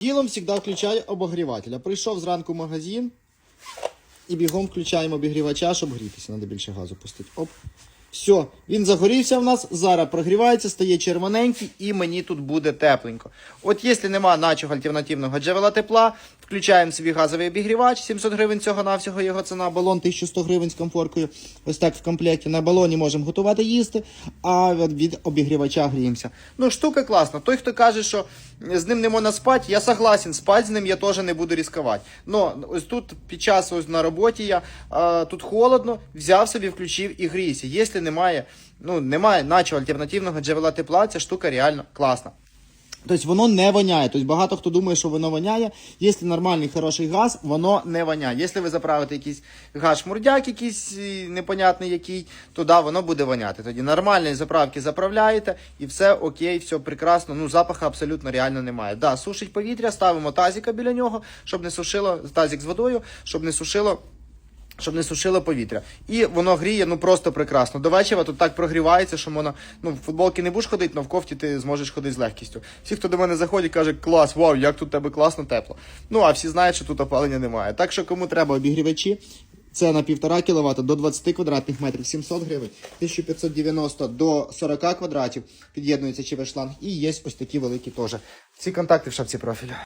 Ділом завжди включаю обогрівателя. Прийшов зранку в магазин і бігом включаємо обігрівача, щоб грітися. Треба більше газу пустити. Оп. Все, він загорівся в нас, зараз прогрівається, стає червоненький і мені тут буде тепленько. От якщо нема начого альтернативного джерела тепла, включаємо свій газовий обігрівач, 700 гривень цього навсього його ціна, балон 1100 гривень з комфоркою. Ось так в комплекті. На балоні можемо готувати їсти, а від, обігрівача гріємося. Ну, штука класна. Той, хто каже, що з ним не можна спати, я согласен, спати з ним я теж не буду ризикувати. Но ось тут під час ось на роботі я а, тут холодно, взяв собі, включив і грійся. Якщо немає, ну немає наче альтернативного джерела тепла, ця штука реально класна. Тобто воно не воняє. Тобто багато хто думає, що воно воняє. Якщо нормальний хороший газ, воно не воняє. Якщо ви заправите якийсь газ шмурдяк, якийсь непонятний який, то да, воно буде воняти. Тоді нормальні заправки заправляєте і все окей, все прекрасно. Ну запаху абсолютно реально немає. Да, сушить повітря, ставимо тазика біля нього, щоб не сушило тазик з водою, щоб не сушило. Щоб не сушило повітря. І воно гріє ну просто прекрасно. До вечора тут так прогрівається, що можна, ну, в футболки не будеш ходити, але в кофті ти зможеш ходити з легкістю. Всі, хто до мене заходить, каже, клас, вау, як тут тебе класно, тепло. Ну, а всі знають, що тут опалення немає. Так що кому треба обігрівачі, це на 1,5 кВт до 20 квадратних метрів 700 гривень, 1590 до 40 квадратів під'єднується ЧВ шланг і є ось такі великі теж. Ці контакти в шапці профіля.